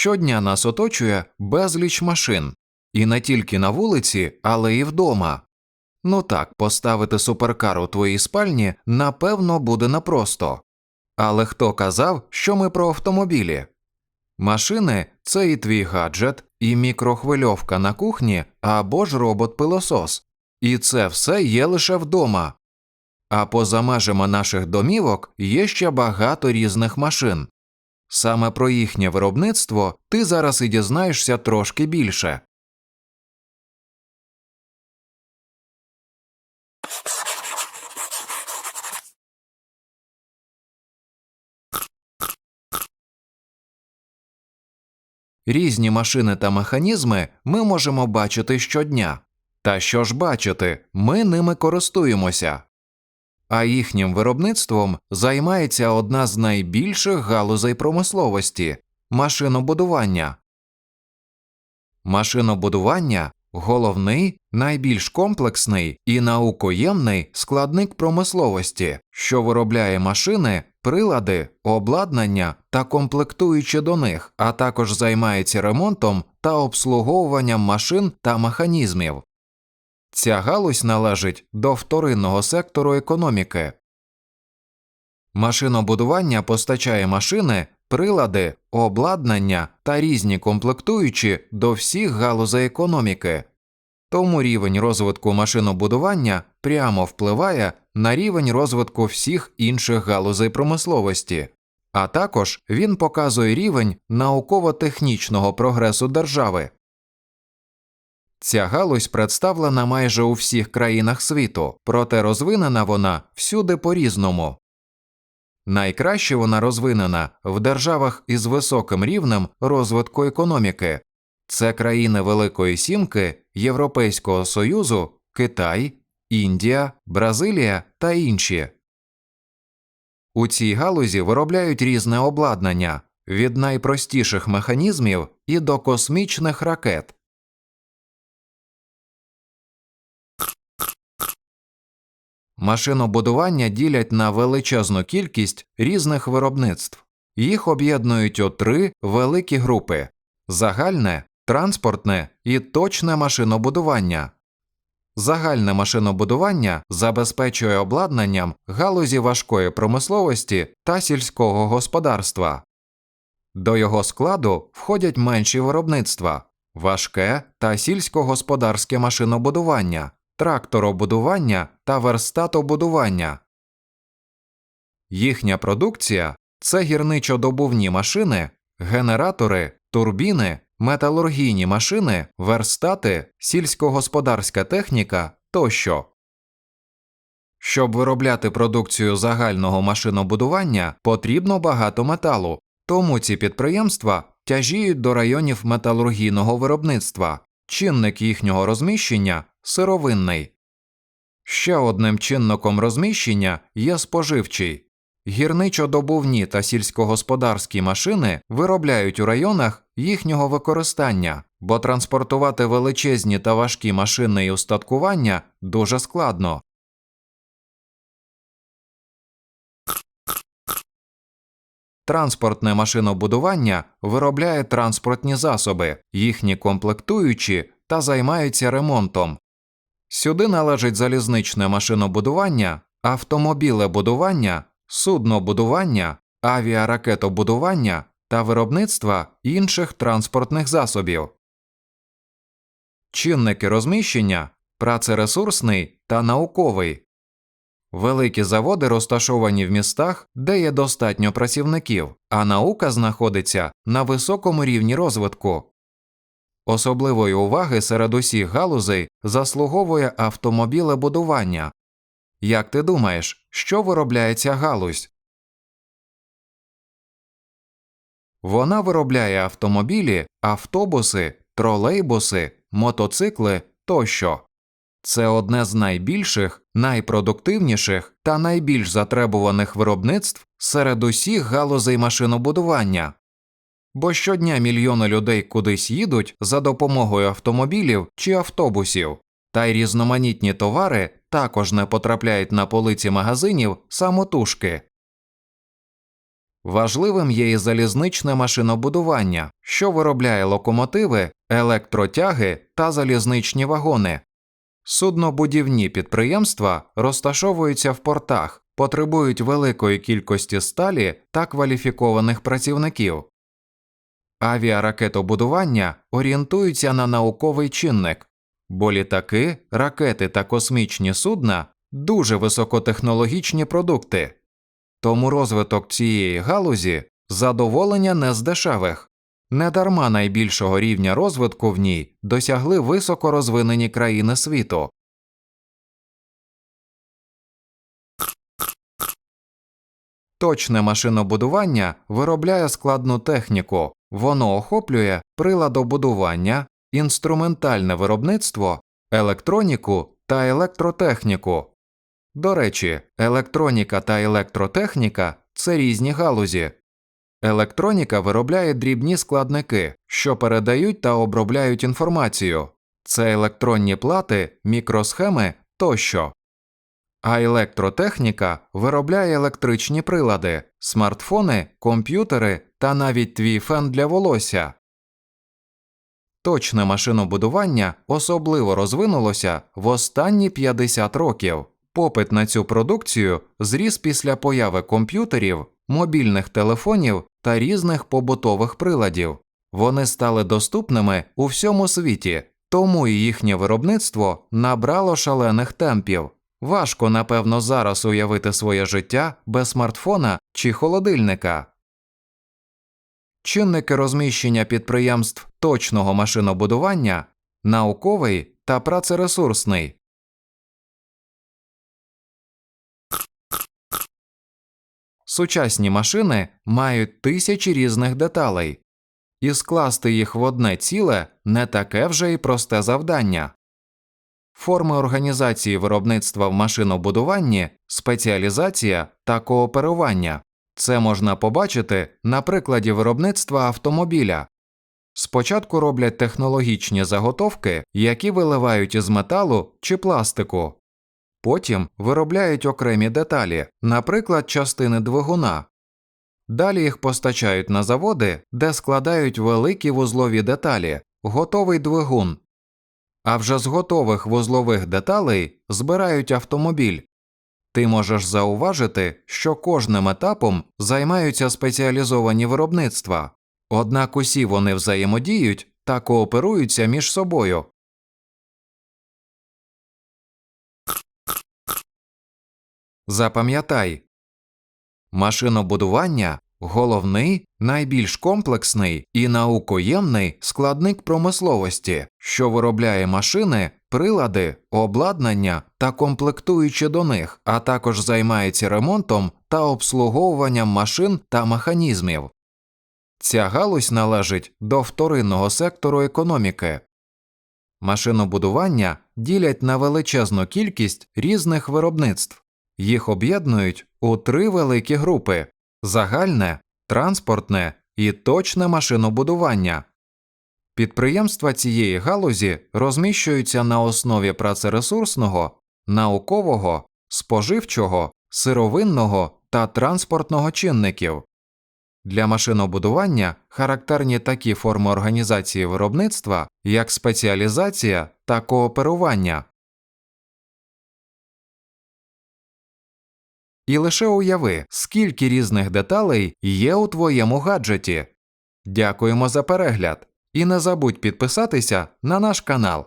Щодня нас оточує безліч машин, і не тільки на вулиці, але й вдома. Ну так, поставити суперкар у твоїй спальні напевно буде непросто. Але хто казав, що ми про автомобілі? Машини це і твій гаджет, і мікрохвильовка на кухні або ж робот-пилосос. І це все є лише вдома. А поза межами наших домівок є ще багато різних машин. Саме про їхнє виробництво ти зараз і дізнаєшся трошки більше. Різні машини та механізми ми можемо бачити щодня. Та що ж бачити, ми ними користуємося. А їхнім виробництвом займається одна з найбільших галузей промисловості машинобудування. Машинобудування головний, найбільш комплексний і наукоємний складник промисловості, що виробляє машини, прилади, обладнання та комплектуючі до них, а також займається ремонтом та обслуговуванням машин та механізмів. Ця галузь належить до вторинного сектору економіки. Машинобудування постачає машини, прилади, обладнання та різні комплектуючі до всіх галузей економіки. Тому рівень розвитку машинобудування прямо впливає на рівень розвитку всіх інших галузей промисловості, а також він показує рівень науково-технічного прогресу держави. Ця галузь представлена майже у всіх країнах світу, проте розвинена вона всюди по різному. Найкраще вона розвинена в державах із високим рівнем розвитку економіки це країни Великої Сімки, Європейського Союзу, Китай, Індія, Бразилія та інші. У цій галузі виробляють різне обладнання від найпростіших механізмів і до космічних ракет. Машинобудування ділять на величезну кількість різних виробництв. Їх об'єднують у три великі групи загальне, транспортне і точне машинобудування. Загальне машинобудування забезпечує обладнанням галузі важкої промисловості та сільського господарства. До його складу входять менші виробництва, важке та сільськогосподарське машинобудування, тракторобудування та верстатобудування. Їхня продукція це гірничодобувні машини, генератори, турбіни, металургійні машини, верстати, сільськогосподарська техніка тощо. Щоб виробляти продукцію загального машинобудування, потрібно багато металу, тому ці підприємства тяжіють до районів металургійного виробництва, чинник їхнього розміщення сировинний. Ще одним чинником розміщення є споживчий. Гірничодобувні та сільськогосподарські машини виробляють у районах їхнього використання, бо транспортувати величезні та важкі машини і устаткування дуже складно. Транспортне машинобудування виробляє транспортні засоби, їхні комплектуючі та займаються ремонтом. Сюди належить залізничне машинобудування, автомобілебудування, суднобудування, авіаракетобудування та виробництва інших транспортних засобів. Чинники розміщення працересурсний та науковий. Великі заводи розташовані в містах, де є достатньо працівників, а наука знаходиться на високому рівні розвитку. Особливої уваги серед усіх галузей заслуговує автомобілебудування. Як ти думаєш, що виробляє ця галузь? Вона виробляє автомобілі, автобуси, тролейбуси, мотоцикли тощо. Це одне з найбільших, найпродуктивніших та найбільш затребуваних виробництв серед усіх галузей машинобудування. Бо щодня мільйони людей кудись їдуть за допомогою автомобілів чи автобусів, та й різноманітні товари також не потрапляють на полиці магазинів самотужки. Важливим є і залізничне машинобудування, що виробляє локомотиви, електротяги та залізничні вагони. Суднобудівні підприємства розташовуються в портах, потребують великої кількості сталі та кваліфікованих працівників. Авіаракетобудування орієнтуються на науковий чинник, бо літаки, ракети та космічні судна дуже високотехнологічні продукти. Тому розвиток цієї галузі задоволення не з дешевих. Недарма найбільшого рівня розвитку в ній досягли високорозвинені країни світу. Точне машинобудування виробляє складну техніку, воно охоплює приладобудування, інструментальне виробництво, електроніку та електротехніку. До речі, електроніка та електротехніка це різні галузі. Електроніка виробляє дрібні складники, що передають та обробляють інформацію. Це електронні плати, мікросхеми тощо. А електротехніка виробляє електричні прилади, смартфони, комп'ютери та навіть твій фен для волосся. Точне машинобудування особливо розвинулося в останні 50 років. Попит на цю продукцію зріс після появи комп'ютерів, мобільних телефонів та різних побутових приладів. Вони стали доступними у всьому світі, тому і їхнє виробництво набрало шалених темпів. Важко, напевно, зараз уявити своє життя без смартфона чи холодильника. Чинники розміщення підприємств точного машинобудування науковий та працересурсний. Сучасні машини мають тисячі різних деталей, і скласти їх в одне ціле не таке вже й просте завдання. Форми організації виробництва в машинобудуванні, спеціалізація та кооперування. Це можна побачити на прикладі виробництва автомобіля. Спочатку роблять технологічні заготовки, які виливають із металу чи пластику. Потім виробляють окремі деталі, наприклад, частини двигуна. Далі їх постачають на заводи, де складають великі вузлові деталі, готовий двигун. А вже з готових вузлових деталей збирають автомобіль. Ти можеш зауважити, що кожним етапом займаються спеціалізовані виробництва, однак усі вони взаємодіють та кооперуються між собою. Запам'ятай машинобудування головний, найбільш комплексний і наукоємний складник промисловості, що виробляє машини, прилади, обладнання та комплектуючі до них, а також займається ремонтом та обслуговуванням машин та механізмів. Ця галузь належить до вторинного сектору економіки. Машинобудування ділять на величезну кількість різних виробництв. Їх об'єднують у три великі групи загальне, транспортне і точне машинобудування. Підприємства цієї галузі розміщуються на основі працересурсного, наукового, споживчого, сировинного та транспортного чинників. Для машинобудування характерні такі форми організації виробництва, як спеціалізація та кооперування. І лише уяви, скільки різних деталей є у твоєму гаджеті. Дякуємо за перегляд і не забудь підписатися на наш канал.